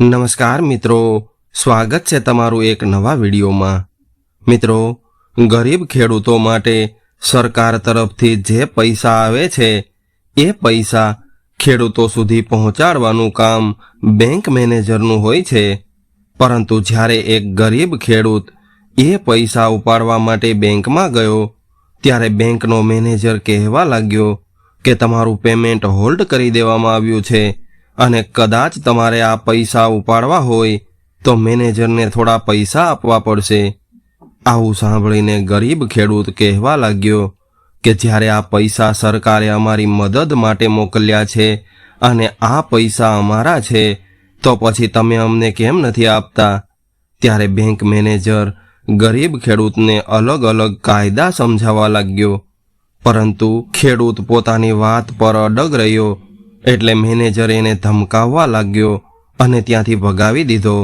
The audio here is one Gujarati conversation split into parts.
નમસ્કાર મિત્રો, સ્વાગત છે તમારું એક નવા વિડીયોમાં. મિત્રો, ગરીબ ખેડૂતો માટે સરકાર તરફથી જે પૈસા આવે છે, એ પૈસા ખેડૂતો સુધી પહોંચાડવાનું કામ બેંક મેનેજરનું હોય છે. પરંતુ જ્યારે એક ગરીબ ખેડૂત એ પૈસા ઉપાડવા માટે બેંકમાં ગયો, ત્યારે બેંકનો મેનેજર કહેવા લાગ્યો કે તમારું પેમેન્ટ હોલ્ડ કરી દેવામાં આવ્યું છે. અને કદાચ તમારે આ પૈસા ઉપાડવા હોય તો મેનેજરને થોડા પૈસા આપવા પડશે. આવું સાંભળીને ગરીબ ખેડૂત કહેવા લાગ્યો કે જ્યારે આ પૈસા સરકારે અમારી મદદ માટે મોકલ્યા છે અને આ પૈસા અમારા છે, તો પછી તમે અમને કેમ નથી આપતા? ત્યારે બેંક મેનેજર ગરીબ ખેડૂતને અલગ અલગ કાયદા સમજાવવા લાગ્યો. પરંતુ ખેડૂત પોતાની વાત પર અડગ રહ્યો એટલે મેનેજર એને ધમકાવવા લાગ્યો અને ત્યાંથી ભગાવી દીધો.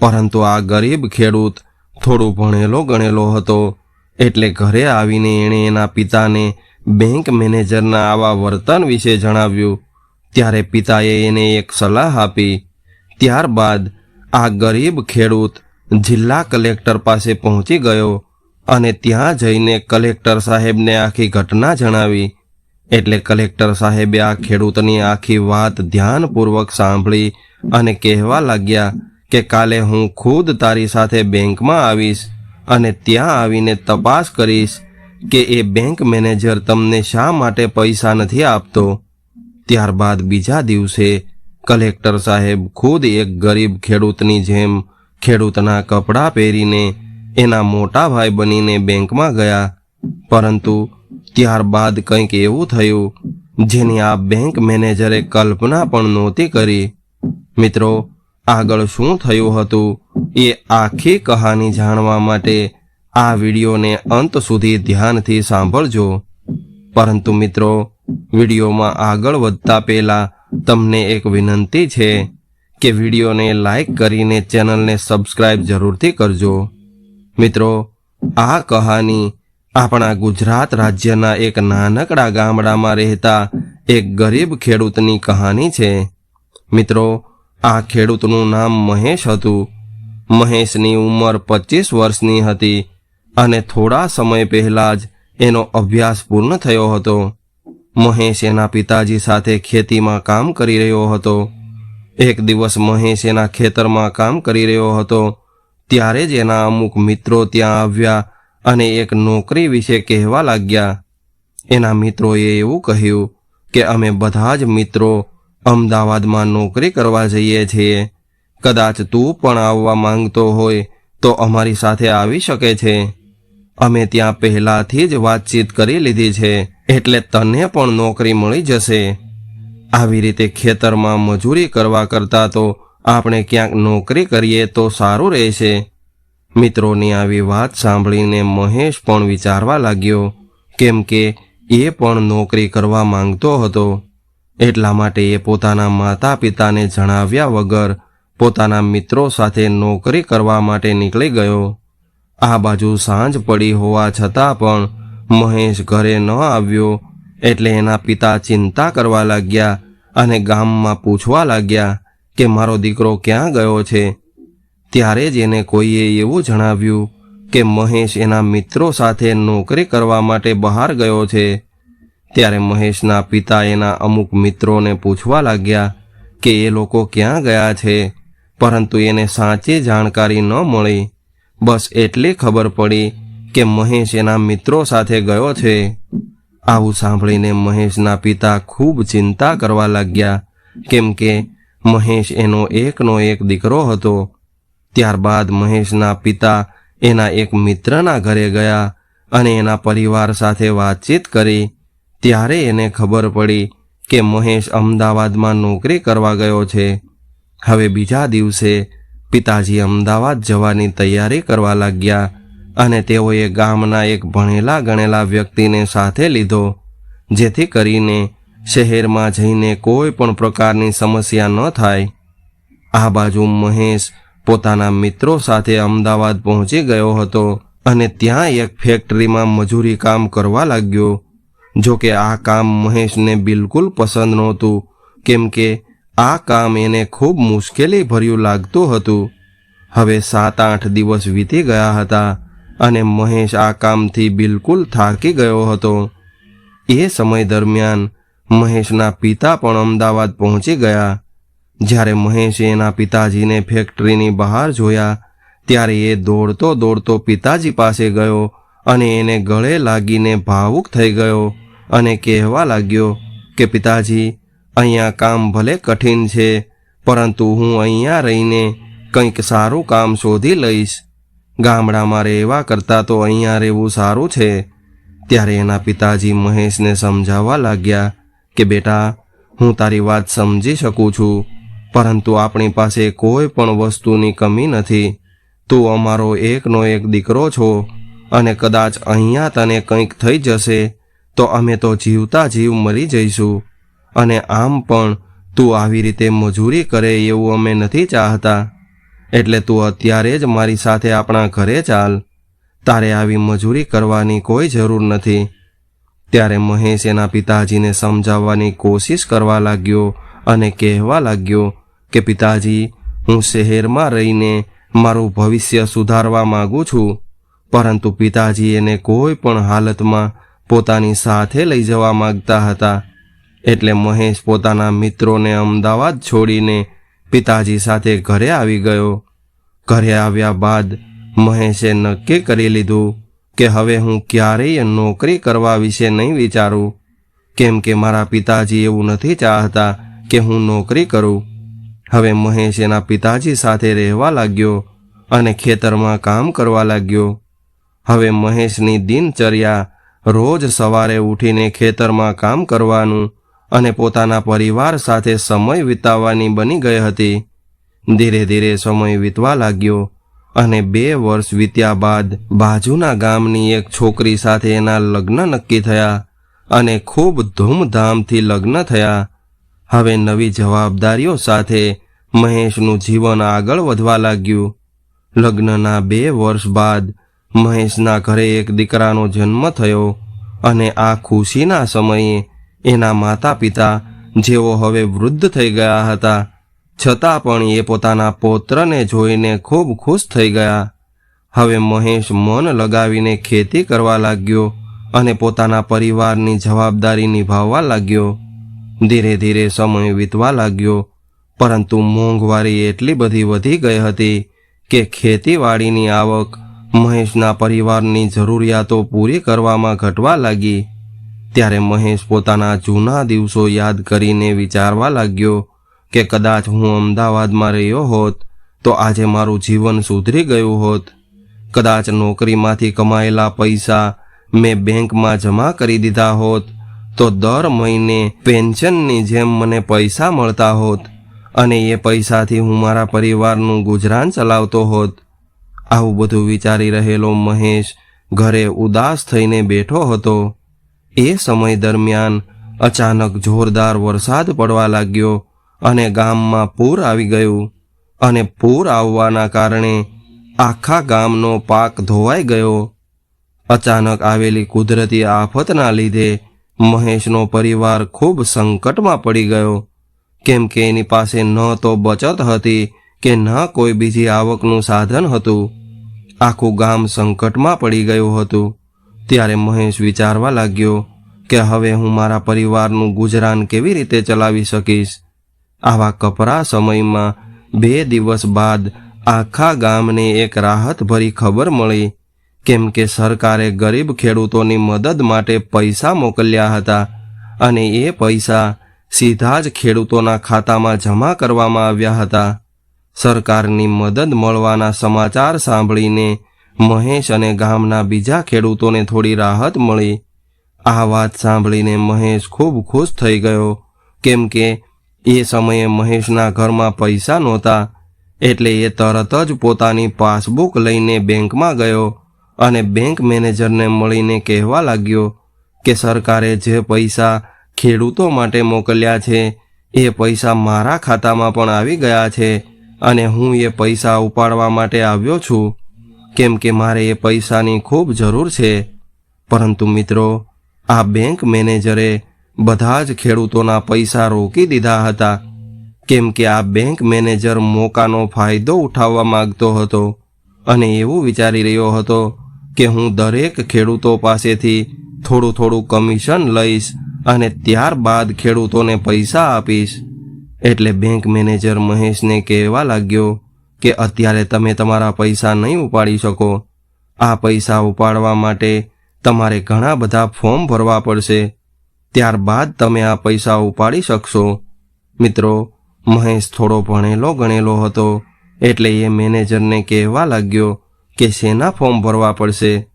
પરંતુ આ ગરીબ ખેડૂત થોડું ભણેલો ગણેલો હતો, એટલે ઘરે આવીને એણે એના પિતાને બેંક મેનેજરના આવા વર્તન વિશે જણાવ્યું. ત્યારે પિતાએ એને એક સલાહ આપી. ત્યારબાદ આ ગરીબ ખેડૂત જિલ્લા કલેક્ટર પાસે પહોંચી ગયો અને ત્યાં જઈને કલેક્ટર સાહેબને આખી ઘટના જણાવી. એટલે કલેક્ટર સાહેબે આ ખેડૂતની આખી વાત ધ્યાનપૂર્વક સાંભળી અને કહેવા લાગ્યા કે કાલે હું ખુદ તારી સાથે બેંકમાં આવીશ અને ત્યાં આવીને તપાસ કરીશ કે એ બેંક મેનેજર તમને શા માટે પૈસા નથી આપતો. ત્યારબાદ બીજા દિવસે કલેક્ટર સાહેબ ખુદ એક ગરીબ ખેડૂતની જેમ ખેડૂતના કપડાં પહેરીને એના મોટા ભાઈ બનીને બેંકમાં ગયા. પરંતુ ત્યારબાદ કંઈક એવું થયું, જેની આ બેંક મેનેજરે કલ્પના પણ નહોતી કરી. મિત્રો, આગળ શું થયું હતું, એ આખી કહાની જાણવા માટે આ વિડીયોને અંત સુધી ધ્યાનથી સાંભળજો. પરંતુ મિત્રો, વિડીયોમાં આગળ વધતા પહેલા તમને એક વિનંતી છે કે વિડીયોને લાઈક કરીને ચેનલને સબસ્ક્રાઇબ જરૂરથી કરજો. મિત્રો, આ કહાની આપણા ગુજરાત રાજ્યના એક નાનકડા ગામડામાં રહેતા એક ગરીબ ખેડૂતની કહાની છે. મિત્રો, આ ખેડૂતનું નામ મહેશ હતું. મહેશની ઉંમર પચીસ વર્ષની હતી અને થોડા સમય પહેલા જ એનો અભ્યાસ પૂર્ણ થયો હતો. મહેશ એના પિતાજી સાથે ખેતીમાં કામ કરી રહ્યો હતો. એક દિવસ મહેશ એના ખેતરમાં કામ કરી રહ્યો હતો. ત્યારે જ એના અમુક મિત્રો ત્યાં આવ્યા અને એક નોકરી વિશે કહેવા લાગ્યા. એના મિત્રોએ એવું કહ્યું કે અમે બધા જ મિત્રો અમદાવાદમાં નોકરી કરવા જઈએ છીએ. કદાચ તું પણ આવવા માંગતો હોય તો અમારી સાથે આવી શકે છે. અમે ત્યાં પહેલાથી જ વાતચીત કરી લીધી છે, એટલે તને પણ નોકરી મળી જશે. આવી રીતે ખેતરમાં મજૂરી કરવા કરતાં તો આપણે ક્યાંક નોકરી કરીએ તો સારું રહેશે. મિત્રોની આવી વાત સાંભળીને મહેશ પણ વિચારવા લાગ્યો, કેમ કે એ પણ નોકરી કરવા માંગતો હતો. એટલા માટે એ પોતાના માતા પિતાને જણાવ્યા વગર પોતાના મિત્રો સાથે નોકરી કરવા માટે નીકળી ગયો. આ બાજુ સાંજ પડી હોવા છતાં પણ મહેશ ઘરે ન આવ્યો, એટલે એના પિતા ચિંતા કરવા લાગ્યા અને ગામમાં પૂછવા લાગ્યા કે મારો દીકરો ક્યાં ગયો છે? ત્યારે જ એને કોઈએ એવું જણાવ્યું કે મહેશ એના મિત્રો સાથે નોકરી કરવા માટે બહાર ગયો છે. ત્યારે મહેશના પિતા એના અમુક મિત્રોને પૂછવા લાગ્યા કે એ લોકો ક્યાં ગયા છે, પરંતુ એને સાચી જાણકારી ન મળી. બસ એટલી ખબર પડી કે મહેશ એના મિત્રો સાથે ગયો છે. આવું સાંભળીને મહેશના પિતા ખૂબ ચિંતા કરવા લાગ્યા, કેમ કે મહેશ એનો એકનો એક દીકરો હતો. ત્યારબાદ મહેશના પિતા એના એક મિત્રના ઘરે ગયા અને એના પરિવાર સાથે વાતચીત કરી. ત્યારે એને ખબર પડી કે મહેશ અમદાવાદમાં નોકરી કરવા ગયો છે. હવે બીજા દિવસે પિતાજી અમદાવાદ જવાની તૈયારી કરવા લાગ્યા અને તેઓએ ગામના એક ભણેલા ગણેલા વ્યક્તિને સાથે લીધો, જેથી કરીને શહેરમાં જઈને કોઈ પણ પ્રકારની સમસ્યા ન થાય. આ બાજુ મહેશ પોતાના મિત્રો સાથે અમદાવાદ પહોંચી ગયો હતો અને ત્યાં એક ફેક્ટરીમાં મજૂરી કામ કરવા લાગ્યો. જો કે આ કામ મહેશને બિલકુલ પસંદ નહોતું, કેમ કે આ કામ એને ખૂબ મુશ્કેલી ભર્યું લાગતું હતું. હવે સાત આઠ દિવસ વીતી ગયા હતા અને મહેશ આ કામથી બિલકુલ થાકી ગયો હતો. એ સમય દરમિયાન મહેશના પિતા પણ અમદાવાદ પહોંચી ગયા. જ્યારે મહેશે એના પિતાજીને ફેક્ટરીની બહાર જોયા, ત્યારે એ દોડતો દોડતો પિતાજી પાસે ગયો અને એને ગળે લાગીને ભાવુક થઈ ગયો અને કહેવા લાગ્યો કે, પિતાજી, અહીંયા કામ ભલે કઠિન છે, પરંતુ હું અહીંયા રહીને કંઈક સારું કામ શોધી લઈશ. ગામડામાં રહેવા કરતાં તો અહીંયા રહેવું સારું છે. ત્યારે એના પિતાજી મહેશને સમજાવવા લાગ્યા કે, બેટા, હું તારી વાત સમજી શકું છું. પરંતુ આપણી પાસે કોઈ પણ વસ્તુની કમી નથી. તું અમારો એકનો એક દીકરો છો અને કદાચ અહીંયા તને કંઈક થઈ જશે, તો અમે તો જીવતા જીવ મરી જઈશું. અને આમ પણ તું આવી રીતે મજૂરી કરે એવું અમે નથી ચાહતા. એટલે તું અત્યારે જ મારી સાથે આપણા ઘરે ચાલ. તારે આવી મજૂરી કરવાની કોઈ જરૂર નથી. ત્યારે મહેશ એના પિતાજીને સમજાવવાની કોશિશ કરવા લાગ્યો અને કહેવા લાગ્યો કે, પિતાજી, હું શહેરમાં રહીને મારું ભવિષ્ય સુધારવા માગું છું, પરંતુ પિતાજી એને કોઈ પણ હાલતમાં પોતાની સાથે લઈ જવા માગતા હતા. એટલે મહેશ પોતાના મિત્રોને અમદાવાદ છોડીને પિતાજી સાથે ઘરે આવી ગયો. ઘરે આવ્યા બાદ મહેશે નક્કી કરી લીધું કે, હવે હું ક્યારેય નોકરી કરવા વિશે નહીં વિચારું. કેમ કે મારા પિતાજી એવું નથી ચાહતા કે હું નોકરી કરું? હવે મહેશ એના પિતાજી સાથે રહેવા લાગ્યો અને ખેતરમાં કામ કરવા લાગ્યો. હવે મહેશની દિનચર્યા રોજ સવારે ઉઠીને ખેતરમાં કામ કરવાનું અને પોતાના પરિવાર સાથે સમય વિતાવવાની બની ગઈ હતી. ધીરે ધીરે સમય વીતવા લાગ્યો અને બે વર્ષ વીત્યા બાદ બાજુના ગામની એક છોકરી સાથે એના લગ્ન નક્કી થયા અને ખૂબ ધૂમધામથી લગ્ન થયા. હવે નવી જવાબદારીઓ સાથે મહેશનું જીવન આગળ વધવા લાગ્યું. લગ્નના બે વર્ષ બાદ મહેશના ઘરે એક દીકરાનો જન્મ થયો અને આ ખુશીના સમયે એના માતા પિતા જેઓ હવે વૃદ્ધ થઈ ગયા હતા, છતાં પણ એ પોતાના પૌત્રને જોઈને ખૂબ ખુશ થઈ ગયા. હવે મહેશ મન લગાવીને ખેતી કરવા લાગ્યો અને પોતાના પરિવારની જવાબદારી નિભાવવા લાગ્યો. ધીરે ધીરે સમય વીતવા લાગ્યો. પરંતુ મોંઘવારી એટલી બધી વધી ગઈ હતી કે ખેતીવાડીની આવક મહેશના પરિવારની જરૂરિયાતો પૂરી કરવામાં ઘટવા લાગી. ત્યારે મહેશ પોતાના જૂના દિવસો યાદ કરીને વિચારવા લાગ્યો કે કદાચ હું અમદાવાદમાં રહ્યો હોત તો આજે મારું જીવન સુધરી ગયું હોત. કદાચ નોકરીમાંથી કમાયેલા પૈસા મેં બેંકમાં જમા કરી દીધા હોત. તો દર મહિને પેન્શનની જેમ મને પૈસા મળતા હોત અને એ પૈસાથી હું મારા પરિવારનું ગુજરાન ચલાવતો હોત. આવું બધું વિચારી રહેલો મહેશ ઘરે ઉદાસ થઈને બેઠો હતો. એ સમય દરમિયાન અચાનક જોરદાર વરસાદ પડવા લાગ્યો અને ગામમાં પૂર આવી ગયું અને પૂર આવવાના કારણે આખા ગામનો પાક ધોવાઈ ગયો. અચાનક આવેલી કુદરતી આફતના લીધે મહેશનો પરિવાર ખૂબ સંકટમાં પડી ગયો. કેમ કે એની પાસે ન તો બચત હતી કે ન કોઈ બીજી આવકનું સાધન હતું. આખું ગામ સંકટમાં પડી ગયું હતું. ત્યારે મહેશ વિચારવા લાગ્યો કે હવે હું મારા પરિવારનું ગુજરાન કેવી રીતે ચલાવી શકીશ? આવા કપરા સમયમાં બે દિવસ બાદ આખા ગામને એક રાહતભરી ખબર મળી કેમ કે સરકારે ગરીબ ખેડૂતોની મદદ માટે પૈસા મોકલ્યા હતા અને એ પૈસા સીધા જ ખેડૂતોના ખાતામાં જમા કરવામાં આવ્યા હતા. સરકારની મદદ મળવાના સમાચાર સાંભળીને મહેશ અને ગામના બીજા ખેડૂતોને થોડી રાહત મળી. આ વાત સાંભળીને મહેશ ખૂબ ખુશ થઈ ગયો, કેમ કે એ સમયે મહેશના ઘરમાં પૈસા નહોતા, એટલે એ તરત જ પોતાની પાસબુક લઈને બેંકમાં ગયો. અને બેંક મેનેજરને મળીને કહેવા લાગ્યો કે સરકારે જે પૈસા ખેડૂતો માટે મોકલ્યા છે, એ પૈસા મારા ખાતામાં પણ આવી ગયા છે અને હું એ પૈસા ઉપાડવા માટે આવ્યો છું. કેમ કે મારે એ પૈસાની ખૂબ જરૂર છે. પરંતુ મિત્રો, આ બેંક મેનેજરે બધા જ ખેડૂતોના પૈસા રોકી દીધા હતા. કેમ કે આ બેંક મેનેજર મોકાનો ફાયદો ઉઠાવવા માંગતો હતો અને એવું વિચારી રહ્યો હતો કે હું દરેક ખેડૂતો પાસેથી થોડું થોડું કમિશન લઈશ અને ત્યારબાદ ખેડૂતોને પૈસા આપીશ. એટલે બેંક મેનેજર મહેશને કહેવા લાગ્યો કે અત્યારે તમે તમારા પૈસા નહીં ઉપાડી શકો. આ પૈસા ઉપાડવા માટે તમારે ઘણા બધા ફોર્મ ભરવા પડશે. ત્યારબાદ તમે આ પૈસા ઉપાડી શકશો. મિત્રો, મહેશ થોડો ભણેલો ગણેલો હતો, એટલે એ મેનેજરને કહેવા લાગ્યો કે શેના ફોર્મ ભરવા પડશે?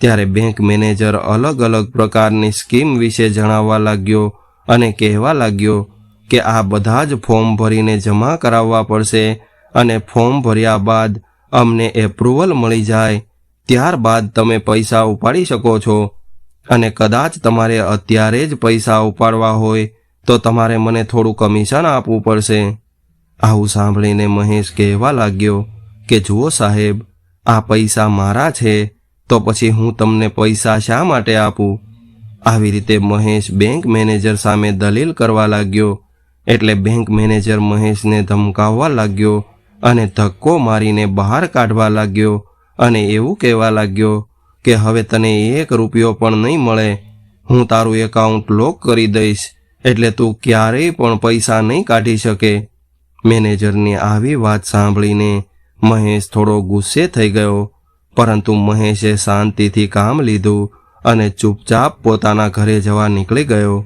ત્યારે બેંક મેનેજર અલગ અલગ પ્રકારની સ્કીમ વિશે જણાવવા લાગ્યો અને કહેવા લાગ્યો કે આ બધા જ ફોર્મ ભરીને જમા કરાવવા પડશે અને ફોર્મ ભર્યા બાદ અમને એપ્રુવલ મળી જાય. ત્યારબાદ તમે પૈસા ઉપાડી શકો છો. અને કદાચ તમારે અત્યારે જ પૈસા ઉપાડવા હોય તો તમારે મને થોડું કમિશન આપવું પડશે. આવું સાંભળીને મહેશ કહેવા લાગ્યો કે જુઓ સાહેબ આ પૈસા મારા છે, તો પછી હું તમને પૈસા શા માટે આપું? આવી રીતે મહેશ બેંક મેનેજર સામે દલીલ કરવા લાગ્યો. એટલે બેંક મેનેજર મહેશને ધમકાવવા લાગ્યો અને ધક્કો મારીને બહાર કાઢવા લાગ્યો અને એવું કહેવા લાગ્યો કે હવે તને એક રૂપિયો પણ નહીં મળે. હું તારું એકાઉન્ટ લોક કરી દઈશ, એટલે તું ક્યારેય પણ પૈસા નહીં કાઢી શકે. મેનેજરની આવી વાત સાંભળીને મહેશ થોડો ગુસ્સે થઈ ગયો, પરંતુ મહેશે શાંતિથી કામ લીધું અને ચૂપચાપ પોતાના ઘરે જવા નીકળી ગયો.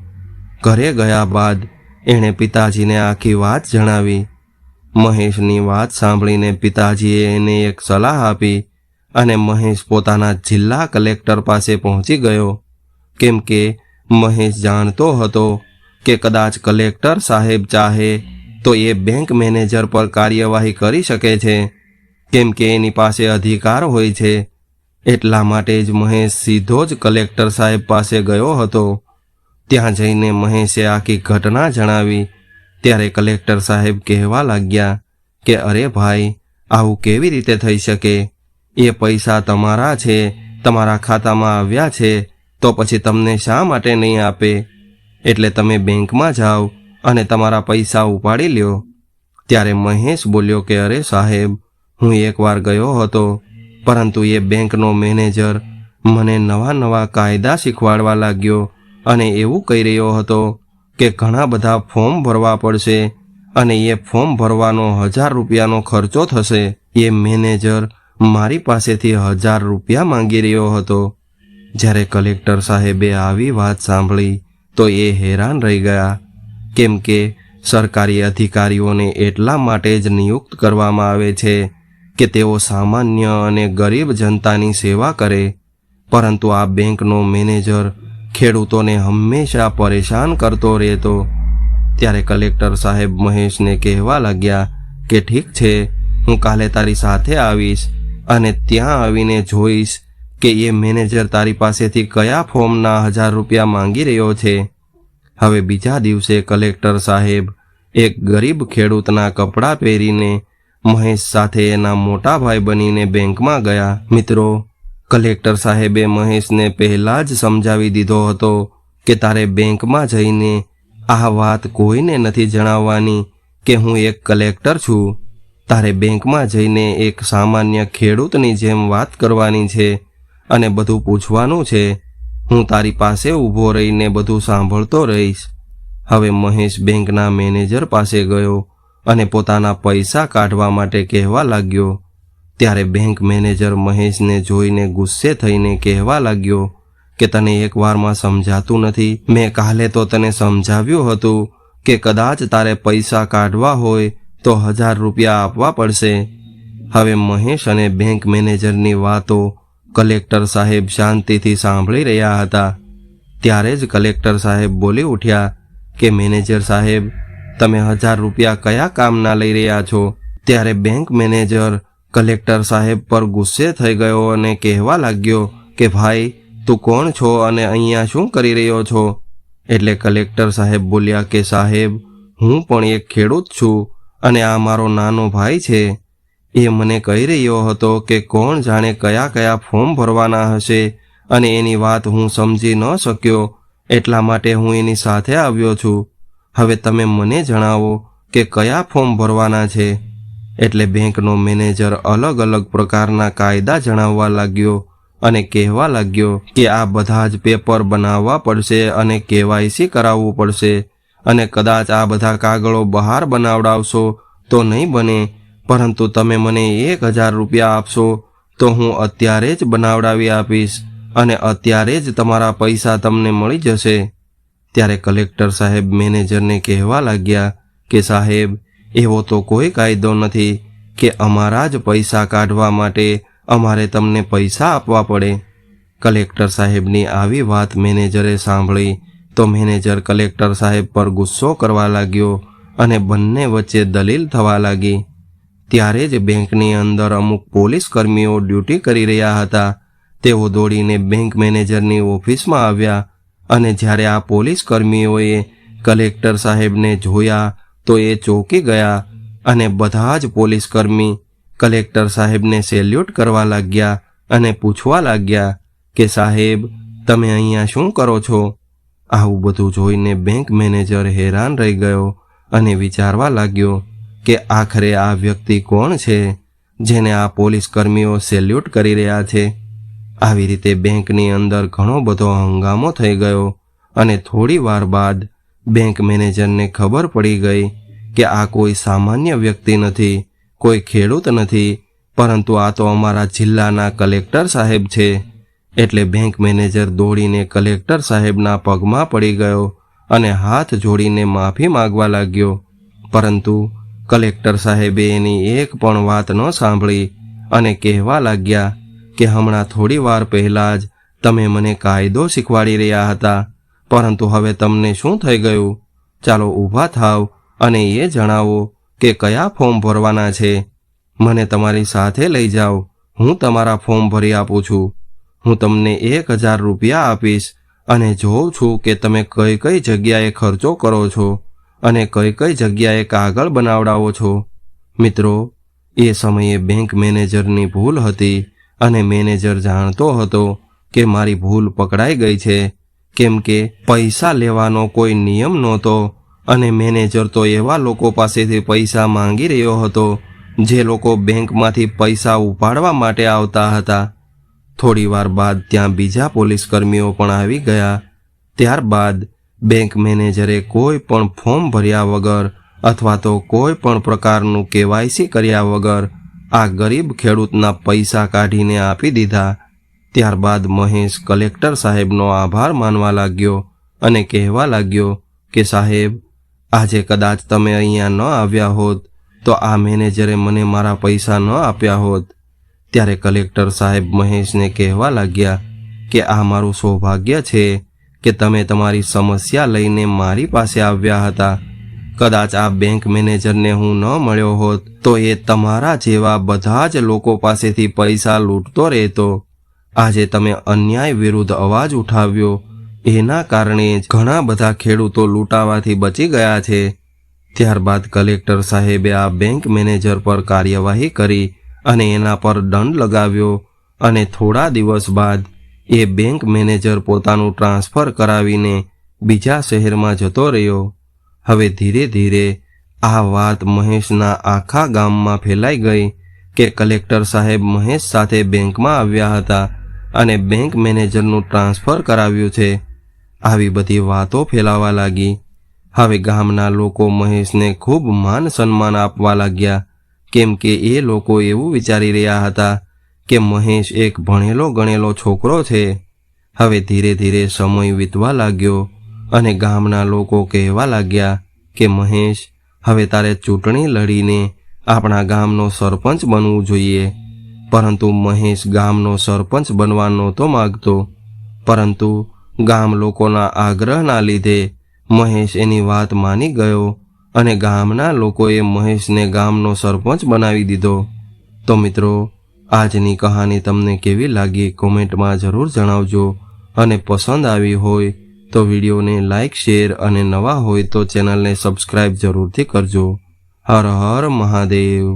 ઘરે ગયા બાદ એણે પિતાજીને આખી વાત જણાવી. મહેશની વાત સાંભળીને પિતાજીએ એને એક સલાહ આપી અને મહેશ પોતાના જિલ્લા કલેક્ટર પાસે પહોંચી ગયો. કેમ કે મહેશ જાણતો હતો કે કદાચ કલેક્ટર સાહેબ ચાહે તો એ બેંક મેનેજર પર કાર્યવાહી કરી શકે છે. કેમ કે એની પાસે અધિકાર હોય છે. એટલા માટે જ મહેશ સીધો જ કલેક્ટર સાહેબ પાસે ગયો હતો. ત્યાં જઈને મહેશે આખી ઘટના જણાવી. ત્યારે કલેક્ટર સાહેબ કહેવા લાગ્યા કે, અરે ભાઈ, આવું કેવી રીતે થઈ શકે? એ પૈસા તમારા છે, તમારા ખાતામાં આવ્યા છે, તો પછી તમને શા માટે નહીં આપે? એટલે તમે બેંકમાં જાઓ અને તમારા પૈસા ઉપાડી લ્યો. ત્યારે મહેશ બોલ્યો કે, અરે સાહેબ હું એકવાર ગયો હતો, પરંતુ એ બેંકનો મેનેજર મને નવા નવા કાયદા શીખવાડવા લાગ્યો અને એવું કહી રહ્યો હતો કે ઘણા બધા ફોર્મ ભરવા પડશે અને એ ફોર્મ ભરવાનો હજાર રૂપિયાનો ખર્ચો થશે. એ મેનેજર મારી પાસેથી હજાર રૂપિયા માંગી રહ્યો હતો. જ્યારે કલેક્ટર સાહેબે આવી વાત સાંભળી, તો એ હેરાન રહી ગયા. કેમ કે સરકારી અધિકારીઓને એટલા માટે જ નિયુક્ત કરવામાં આવે છે કે તેઓ સામાન્ય અને ગરીબ જનતાની સેવા કરે, પરંતુ આ બેંકનો મેનેજર ખેડૂતોને હંમેશા પરેશાન કરતો રહેતો. ત્યારે કલેક્ટર સાહેબ મહેશને કહેવા લાગ્યા કે ઠીક છે, હું કાલે તારી સાથે આવીશ અને ત્યાં આવીને જોઈશ કે એ મેનેજર તારી પાસેથી કયા ફોર્મના હજાર રૂપિયા માંગી રહ્યો છે. હવે બીજા દિવસે કલેક્ટર સાહેબ એક ગરીબ ખેડૂતના કપડાં પહેરીને મહેશ સાથે એના મોટા ભાઈ બનીને બેંકમાં ગયા. મિત્રો, કલેક્ટર સાહેબે મહેશને પહેલા જ સમજાવી દીધો હતો કે તારે બેંકમાં જઈને આ વાત કોઈને નથી જણાવવાની કે હું એક કલેક્ટર છું. તારે બેંકમાં જઈને એક સામાન્ય ખેડૂતની જેમ વાત કરવાની છે અને બધું પૂછવાનું છે. હું તારી પાસે ઊભો રહીને બધું સાંભળતો રહીશ. હવે મહેશ બેંકના મેનેજર પાસે ગયો અને પોતાના પૈસા કાઢવા માટે કહેવા લાગ્યો. ત્યારે બેંક મેનેજર મહેશને જોઈને ગુસ્સે થઈને કહેવા લાગ્યો કે તને એકવારમાં સમજાતું નથી. મેં કાલે તો તને સમજાવ્યું હતું કે કદાચ તારે પૈસા કાઢવા હોય તો હજાર રૂપિયા આપવા પડશે. હવે મહેશ અને બેંક મેનેજરની વાતો કલેક્ટર સાહેબ શાંતિથી સાંભળી રહ્યા હતા. ત્યારે જ કલેક્ટર સાહેબ બોલી ઉઠ્યા કે મેનેજર સાહેબ તમે હજાર રૂપિયા કયા કામના લઈ રહ્યા છો? ત્યારે બેંક મેનેજર કલેક્ટર સાહેબ પર ગુસ્સે થઈ ગયો અને કહેવા લાગ્યો કે, ભાઈ, તું કોણ છો અને અહીંયા શું કરી રહ્યો છો? એટલે કલેક્ટર સાહેબ બોલ્યા કે, સાહેબ, હું પણ એક ખેડૂત છું અને આ મારો નાનો ભાઈ છે. એ મને કહી રહ્યો હતો કે, કોણ જાણે કયા કયા ફોર્મ ભરવાના હશે અને એની વાત હું સમજી ન શક્યો. એટલા માટે હું એની સાથે આવ્યો છું. હવે તમે મને જણાવો કે કયા ફોર્મ ભરવાના છે? એટલે બેંકનો મેનેજર અલગ અલગ પ્રકારના કાયદા જણાવવા લાગ્યો અને કહેવા લાગ્યો કે આ બધા જ પેપર બનાવવા પડશે અને કેવાયસી કરાવવું પડશે. અને કદાચ આ બધા કાગળો બહાર બનાવડાવશો તો નહીં બને. પરંતુ તમે મને એક હજાર રૂપિયા આપશો તો હું અત્યારે જ બનાવડાવી આપીશ અને અત્યારે જ તમારા પૈસા તમને મળી જશે. ત્યારે કલેક્ટર સાહેબ મેનેજરને કહેવા લાગ્યા કે સાહેબ, એવો તો કોઈ કાયદો નથી કે અમારા જ પૈસા કાઢવા માટે અમારે તમને પૈસા આપવા પડે. કલેક્ટર સાહેબની આવી વાત મેનેજરે સાંભળી તો મેનેજર કલેક્ટર સાહેબ પર ગુસ્સો કરવા લાગ્યો અને બંને વચ્ચે દલીલ થવા લાગી. ત્યારે જ બેંકની અંદર અમુક પોલીસ કર્મીઓ ડ્યુટી કરી રહ્યા હતા. તેઓ દોડીને બેંક મેનેજરની ઓફિસમાં આવ્યા અને જ્યારે આ પોલીસ કર્મીઓએ કલેક્ટર સાહેબને જોયા તો એ ચોંકી ગયા અને બધા જ પોલીસ કર્મી કલેક્ટર સાહેબને સેલ્યુટ કરવા લાગ્યા અને પૂછવા લાગ્યા કે સાહેબ, તમે અહીંયા શું કરો છો? આવું બધું જોઈને બેંક મેનેજર હેરાન રહી ગયો અને વિચારવા લાગ્યો કે આખરે આ વ્યક્તિ કોણ છે જેને આ પોલીસ કર્મીઓ સેલ્યુટ કરી રહ્યા છે? આવી રીતે બેંકની અંદર ઘણો બધો હંગામો થઈ ગયો અને થોડી વાર બાદ બેંક મેનેજરને ખબર પડી ગઈ કે આ કોઈ સામાન્ય વ્યક્તિ નથી, કોઈ ખેડૂત નથી, પરંતુ આ તો અમારા જિલ્લાના કલેક્ટર સાહેબ છે. એટલે બેંક મેનેજર દોડીને કલેક્ટર સાહેબના પગમાં પડી ગયો અને હાથ જોડીને માફી માગવા લાગ્યો. પરંતુ કલેક્ટર સાહેબે એની એક પણ વાત ન સાંભળી અને કહેવા લાગ્યા કે હમણાં થોડી વાર પહેલાં જ તમે મને કાયદો શીખવાડી રહ્યા હતા. પરંતુ હવે તમને શું થઈ ગયું? ચાલો ઊભા થાવ અને એ જણાવો કે કયા ફોર્મ ભરવાના છે. મને તમારી સાથે લઈ જાઓ. હું તમારા ફોર્મ ભરી આપું છું. હું તમને એક હજાર રૂપિયા આપીશ અને જોઉં છું કે તમે કઈ કઈ જગ્યાએ ખર્ચો કરો છો અને કઈ કઈ જગ્યાએ કાગળ બનાવડાવો છો. મિત્રો, એ સમયે બેંક મેનેજરની ભૂલ હતી. અને મેનેજર જાણતો હતો કે મારી ભૂલ પકડાઈ ગઈ છે, કેમ કે પૈસા લેવાનો કોઈ નિયમ નહોતો અને મેનેજર તો એવા લોકો પાસેથી પૈસા માંગી રહ્યો હતો, જે લોકો બેંકમાંથી પૈસા ઉપાડવા માટે આવતા હતા. થોડી વાર બાદ ત્યાં બીજા પોલીસ કર્મીઓ પણ આવી ગયા. ત્યારબાદ બેંક મેનેજરે કોઈ પણ ફોર્મ ભર્યા વગર અથવા તો કોઈ પણ પ્રકારનું કેવાયસી કર્યા વગર આ ગરીબ ખેડૂતના પૈસા કાઢીને આપી દીધા. ત્યારબાદ મહેશ કલેક્ટર સાહેબનો આભાર માનવા લાગ્યો અને કહેવા લાગ્યો કે, સાહેબ, આજે કદાચ તમે અહીંયા ન આવ્યા હોત તો આ મેનેજરે મને મારા પૈસા ન આપ્યા હોત. ત્યારે કલેક્ટર સાહેબ મહેશને કહેવા લાગ્યા કે, આ મારું સૌભાગ્ય છે કે તમે તમારી સમસ્યા લઈને મારી પાસે આવ્યા હતા. કદાચ આ બેંક મેનેજરને હું ન મળ્યો હોત, તો એ તમારા જેવા બધા જ લોકો પાસેથી પૈસા લૂંટતો રહેતો. આજે તમે અન્યાય વિરુદ્ધ અવાજ ઉઠાવ્યો. એના કારણે ઘણા બધા ખેડૂતો લૂંટાવાથી બચી ગયા છે. ત્યારબાદ કલેક્ટર સાહેબે આ બેંક મેનેજર પર કાર્યવાહી કરી અને એના પર દંડ લગાવ્યો અને થોડા દિવસ બાદ એ બેંક મેનેજર પોતાનું ટ્રાન્સફર કરાવીને બીજા શહેરમાં જતો રહ્યો. હવે ધીરે ધીરે આ વાત મહેશના આખા ગામમાં ફેલાઈ ગઈ કે કલેક્ટર સાહેબ મહેશ સાથે બેંકમાં આવ્યા હતા અને બેંક મેનેજરનું ટ્રાન્સફર કરાવ્યું છે. આવી બધી વાતો ફેલાવા લાગી. હવે ગામના લોકો મહેશને ખૂબ માન સન્માન આપવા લાગ્યા, કેમ કે એ લોકો એવું વિચારી રહ્યા હતા કે મહેશ એક ભણેલો ગણેલો છોકરો છે. હવે ધીરે ધીરે સમય વીતવા લાગ્યો અને ગામના લોકો કહેવા લાગ્યા કે, મહેશ, હવે તારે ચૂંટણી લડીને આપણા ગામનો સરપંચ બનવું જોઈએ. પરંતુ મહેશ ગામનો સરપંચ બનવા નહોતો માગતો. પરંતુ ગામ લોકોના આગ્રહના લીધે મહેશ એની વાત માની ગયો અને ગામના લોકોએ મહેશને ગામનો સરપંચ બનાવી દીધો. તો મિત્રો, આજની કહાની તમને કેવી લાગી? કોમેન્ટમાં જરૂર જણાવજો અને પસંદ આવી હોય તો વિડીયોને લાઇક શેર અને નવા હોય તો ચેનલને સબસ્ક્રાઇબ જરૂરથી કરજો. હર હર મહાદેવ.